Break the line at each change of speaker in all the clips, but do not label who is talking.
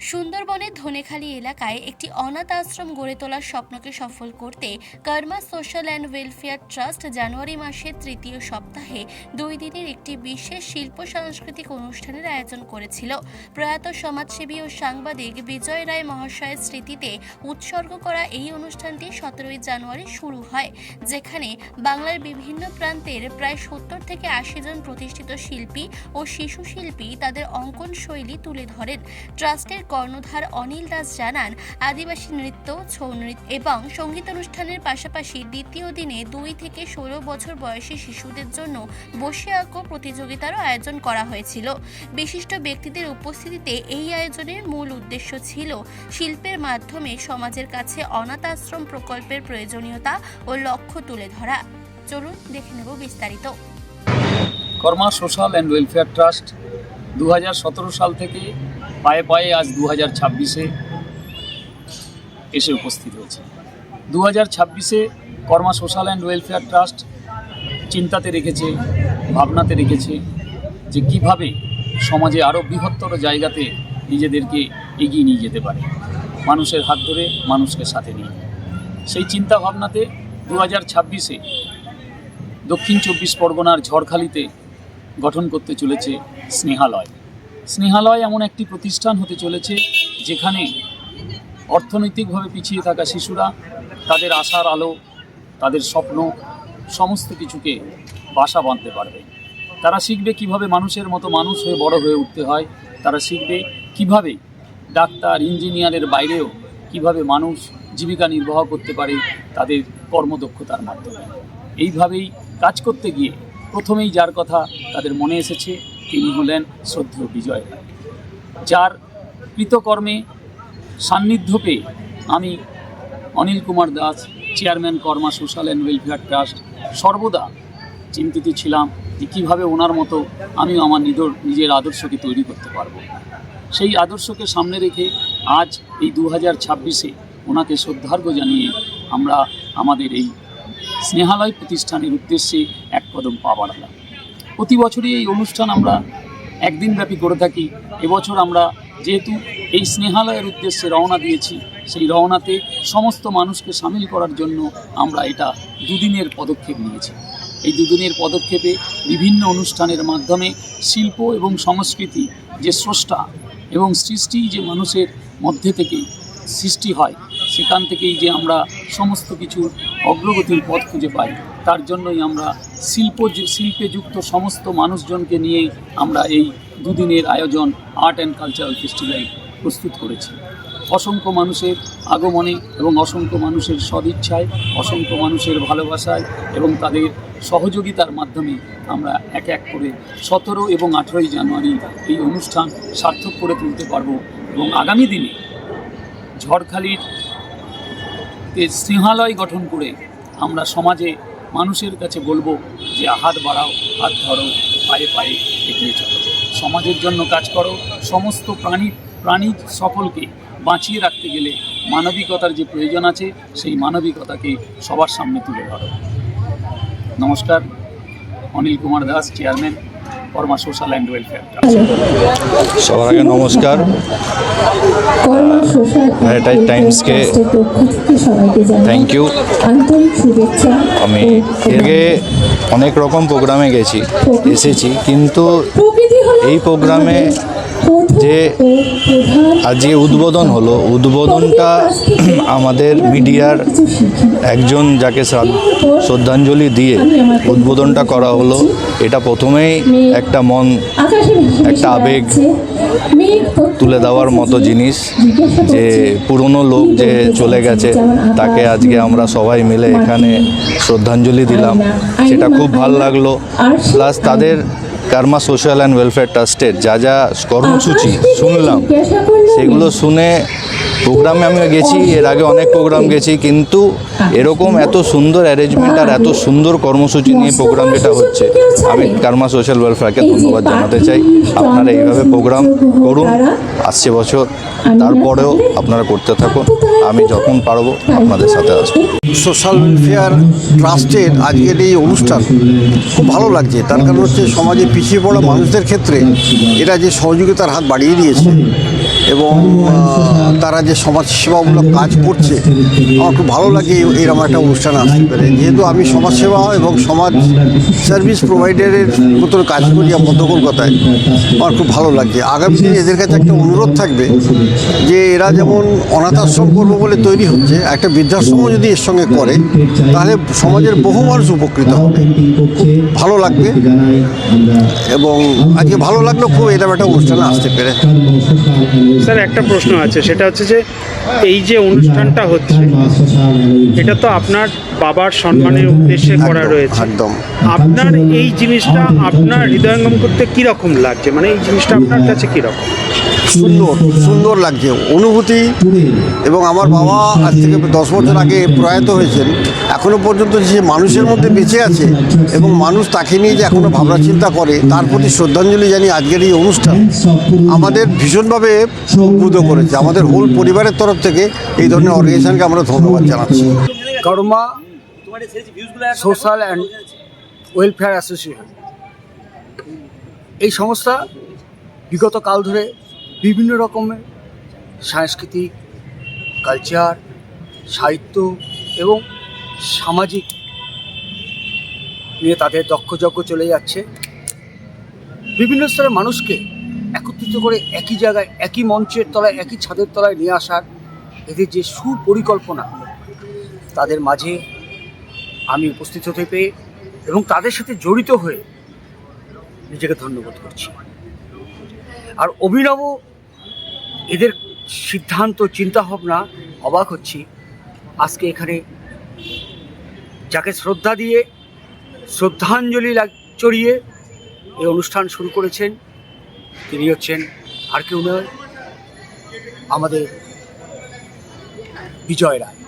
সুন্দরবনের ধনেখালি এলাকায় একটি অনাথ আশ্রম গড়ে তোলার স্বপ্নকে সফল করতে Karma social and welfare trust জানুয়ারি মাসের তৃতীয় সপ্তাহে দুই দিনের একটি বিশেষ শিল্প সাংস্কৃতিক অনুষ্ঠানের আয়োজন করেছিল। প্রয়াত সমাজসেবী ও সাংবাদিক বিজয় রায় মহাশয়ের স্মৃতিতে উৎসর্গ করা এই অনুষ্ঠানটি সতেরোই জানুয়ারি শুরু হয়, যেখানে বাংলার বিভিন্ন প্রান্তের প্রায় সত্তর থেকে আশি জন প্রতিষ্ঠিত শিল্পী ও শিশু শিল্পী তাদের অঙ্কন শৈলী তুলে ধরেন। ট্রাস্টের কর্ণধার অনিল দাস জানান, আদিবাসী নৃত্য, ছৌ নৃত্য এবং সংগীত অনুষ্ঠানের পাশাপাশি দ্বিতীয় দিনে দুই থেকে ষোলো বছর বয়সী শিশুদের জন্য বসে আঁকো প্রতিযোগিতারও আয়োজন করা হয়েছিল। বিশিষ্ট ব্যক্তিদের উপস্থিতিতে এই আয়োজনের মূল উদ্দেশ্য ছিল শিল্পের মাধ্যমে সমাজের কাছে অনাথ আশ্রম প্রকল্পের প্রয়োজনীয়তা ও লক্ষ্য তুলে ধরা। চলুন দেখে নেব বিস্তারিত।
Karma social and welfare trust দু হাজার সতেরো সাল থেকে পায়ে পায়ে আজ দু হাজার ছাব্বিশে এসে উপস্থিত হয়েছে। দু হাজার ছাব্বিশে Karma social and welfare trust চিন্তাতে রেখেছে, ভাবনাতে রেখেছে যে কীভাবে সমাজে আরও বৃহত্তর জায়গাতে নিজেদেরকে এগিয়ে নিয়ে যেতে পারে। মানুষের হাত ধরে মানুষকে সাথে নিয়ে সেই চিন্তা ভাবনাতে দু হাজার ছাব্বিশে দক্ষিণ চব্বিশ পরগনার ঝড়খালিতে গঠন করতে চলেছে স্নেহালয়। স্নেহালয় এমন একটি প্রতিষ্ঠান হতে চলেছে যেখানে অর্থনৈতিকভাবে পিছিয়ে থাকা শিশুরা, তাদের আশার আলো, তাদের স্বপ্ন, সমস্ত কিছুকে বাসা বাঁধতে পারবে। তারা শিখবে কীভাবে মানুষের মতো মানুষ হয়ে বড় হয়ে উঠতে হয়। তারা শিখবে কীভাবে ডাক্তার, ইঞ্জিনিয়ারের বাইরেও কীভাবে মানুষ জীবিকা নির্বাহ করতে পারে তাদের কর্মদক্ষতার মাধ্যমে। এইভাবেই কাজ করতে গিয়ে প্রথমেই যার কথা তাদের মনে এসেছে তিনি হলেন শ্রদ্ধেয় বিজয় রায় যার কৃতকর্মে সান্নিধ্য পেয়ে আমি Anil Kumar Das, chairman Karma social and welfare trust, সর্বদা চিন্তিত ছিলাম যে কীভাবে ওনার মতো আমিও আমার নিদর, নিজের আদর্শকে তৈরি করতে পারব। সেই আদর্শকে সামনে রেখে আজ এই দু হাজার ছাব্বিশে ওনাকে শ্রদ্ধার্ঘ জানিয়ে আমরা আমাদের এই স্নেহালয় প্রতিষ্ঠানের উদ্দেশ্যে এক কদম পা বাড়ালাম। প্রতি বছরই এই অনুষ্ঠান আমরা একদিন ব্যাপী করে থাকি। এবছর আমরা যেহেতু এই স্নেহালয়ের উদ্দেশ্যে রওনা দিয়েছি, সেই রওনাতে সমস্ত মানুষকে সামিল করার জন্য আমরা এটা দুদিনের পদক্ষেপ নিয়েছি। এই দুদিনের পদক্ষেপে বিভিন্ন অনুষ্ঠানের মাধ্যমে শিল্প এবং সংস্কৃতি যে স্রষ্টা এবং সৃষ্টি যে মানুষের মধ্যে থেকে সৃষ্টি হয়, সেখান থেকেই যে আমরা সমস্ত কিছুর অগ্রগতির পথ খুঁজে পাই। তার জন্যই আমরা শিল্প শিল্পে যুক্ত সমস্ত মানুষজনকে নিয়ে আমরা এই দুদিনের আয়োজন আর্ট অ্যান্ড কালচারাল ফেস্টিভ্যাল প্রস্তুত করেছি। অসংখ্য মানুষের আগমনে এবং অসংখ্য মানুষের সদিচ্ছায়, অসংখ্য মানুষের ভালোবাসায় এবং তাদের সহযোগিতার মাধ্যমে আমরা এক এক করে সতেরো এবং আঠেরোই জানুয়ারি এই অনুষ্ঠান সার্থক করে তুলতে পারব এবং আগামী দিনে ঝড়খালির স্নেহালয় গঠন করে আমরা সমাজে মানুষের কাছে বলব যে, হাত বাড়াও, হাত ধরো, পায়ে পায়ে এগিয়ে চলো। সমাজের জন্য কাজ করো। সমস্ত প্রাণী প্রাণী সকলকে বাঁচিয়ে রাখতে গেলে মানবিকতার যে প্রয়োজন আছে, সেই মানবিকতাকে সবার সামনে তুলে ধরো। নমস্কার, Anil Kumar Das, chairman. Karma social and welfare
সবার আগে নমস্কার।
ভ্যারাইটাইজ টাইমসকে
থ্যাংক ইউ আমি এর আগে অনেক রকম প্রোগ্রামে গেছি এসেছি কিন্তু এই প্রোগ্রামে যে আজকে উদ্বোধন হলো। উদ্বোধনটা আমাদের মিডিয়ার একজন যাকে শ্রদ্ধাঞ্জলি দিয়ে উদ্বোধনটা করা হলো, এটা প্রথমেই একটা মন, একটা আবেগ তুলে দেওয়ার মতো জিনিস যে পুরনো লোক যে চলে গেছে, তাকে আজকে আমরা সবাই মিলে এখানে শ্রদ্ধাঞ্জলি দিলাম। সেটা খুব ভালো লাগল। প্লাস তাদের কার্মা সোশ্যাল অ্যান্ড ওয়েলফেয়ার ট্রাস্টের যা যা কর্মসূচি শুনলাম সেগুলো শুনে প্রোগ্রামে আমি গেছি এর আগে অনেক প্রোগ্রাম গেছি কিন্তু এরকম এত সুন্দর অ্যারেঞ্জমেন্ট আর এত সুন্দর কর্মসূচি নিয়ে প্রোগ্রাম যেটা হচ্ছে আমি কার্মা সোশ্যাল ওয়েলফেয়ারকে ধন্যবাদ জানাতে চাই। আপনারা এইভাবে প্রোগ্রাম করুন আসছে বছর তারপরেও আপনারা করতে থাকুন। আমি যখন পারব আপনাদের সাথে আসব।
সোশ্যাল ওয়েলফেয়ার ট্রাস্টের আজকের এই অনুষ্ঠান খুব ভালো লাগছে। তার কারণ হচ্ছে সমাজে পিছিয়ে পড়া মানুষদের ক্ষেত্রে এরা যে সহযোগিতার হাত বাড়িয়ে দিয়েছে এবং তারা যে সমাজ সেবামূলক কাজ করছে, আমার খুব ভালো লাগে এরকম একটা অনুষ্ঠান আসতে পারে। যেহেতু আমি সমাজসেবা এবং সমাজ সার্ভিস প্রোভাইডারের মতন কাজ করি মধ্য কলকাতায়, আমার খুব ভালো লাগছে। আগামী দিনে এদের কাছে একটা অনুরোধ থাকবে যে এরা যেমন অনাথ আশ্রম করব বলে তৈরি হচ্ছে একটা বৃদ্ধাশ্রম যদি এর সঙ্গে করে তাহলে সমাজের বহু মানুষ উপকৃত হবে। ভালো লাগবে। এবং আজকে ভালো লাগল খুব এরকম একটা অনুষ্ঠানে আসতে পেরে।
স্যার একটা প্রশ্ন আছে সেটা হচ্ছে যে এই যে অনুষ্ঠানটা হচ্ছে এটা তো আপনার বাবার সম্মানের উদ্দেশ্যে করা রয়েছে।
একদম।
আপনার এই জিনিসটা আপনার হৃদয়ঙ্গম করতে কীরকম লাগছে? মানে এই জিনিসটা আপনার কাছে কীরকম?
সুন্দর সুন্দর লাগছে। অনুভূতি এবং আমার বাবা আজ থেকে দশ বছর আগে প্রয়াত হয়েছেন। এখনও পর্যন্ত যে মানুষের মধ্যে বেঁচে আছে এবং মানুষ তাকে নিয়ে যে এখনও ভাবনা চিন্তা করে, তার প্রতি শ্রদ্ধাঞ্জলি জানি আজকের এই অনুষ্ঠান আমাদের ভীষণভাবে উদ্বুদ্ধ করেছে। আমাদের হোল পরিবারের তরফ থেকে এই ধরনের অর্গানাইজেশনকে আমরা ধন্যবাদ জানাচ্ছি।
Karma social and welfare association এই সংস্থা বিগত কাল ধরে বিভিন্ন রকমের সাংস্কৃতিক কালচার সাহিত্য এবং সামাজিক নিয়ে তাদের দক্ষযজ্ঞ চলে যাচ্ছে। বিভিন্ন স্তরের মানুষকে একত্রিত করে একই জায়গায়, একই মঞ্চের তলায়, একই ছাদের তলায় নিয়ে আসার এদের যে সুপরিকল্পনা, তাদের মাঝে আমি উপস্থিত হতে পেয়ে এবং তাদের সাথে জড়িত হয়ে নিজেকে ধন্যবাদ করছি। আর অভিনব এদের সিদ্ধান্ত, চিন্তাভাবনা অবাক হচ্ছি। আজকে এখানে যাকে শ্রদ্ধা দিয়ে, শ্রদ্ধাঞ্জলি চড়িয়ে এই অনুষ্ঠান শুরু করেছেন, তিনি হচ্ছেন আর কেউ নয়, আমাদের বিজয় রায়।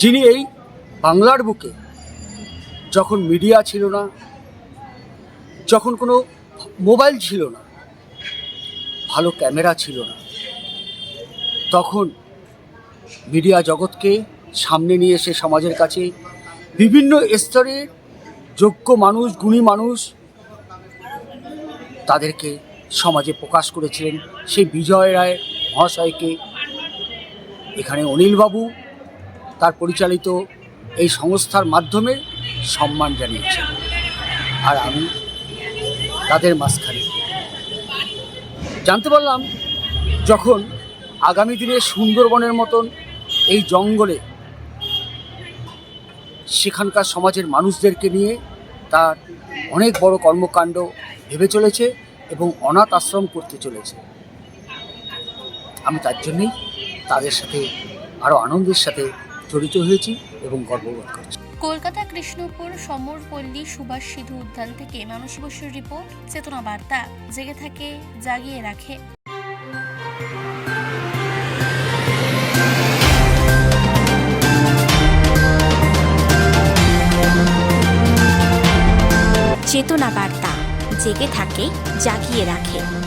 যিনি এই বাংলার বুকে যখন মিডিয়া ছিল না, যখন কোনো মোবাইল ছিল না ভালো ক্যামেরা ছিল না। তখন মিডিয়া জগৎকে সামনে নিয়ে এসে সমাজের কাছে বিভিন্ন স্তরের যোগ্য মানুষ, গুণী মানুষ তাদেরকে সমাজে প্রকাশ করেছিলেন। সেই বিজয় রায় মহাশয়কে এখানে অনিলবাবু তার পরিচালিত এই সংস্থার মাধ্যমে সম্মান জানিয়েছে আর আমি তাদের মাঝখানে জানতে পারলাম যখন আগামী দিনে সুন্দরবনের মতন এই জঙ্গলে সেখানকার সমাজের মানুষদেরকে নিয়ে তার অনেক বড় কর্মকাণ্ড ভেবে চলেছে এবং অনাথ আশ্রম করতে চলেছে। আমি তার জন্যেই তাদের সাথে আরও আনন্দের সাথে জড়িত হয়েছি এবং গর্ববোধ করছি।
কলকাতা কৃষ্ণপুর, সমরপল্লী, সুভাষ সিধু উদ্যান থেকে মানসী বসুর রিপোর্ট, চেতনা বার্তা। জেগে থাকে, জাগিয়ে রাখে।
চেতনা বার্তা। জেগে থাকে, জাগিয়ে রাখে।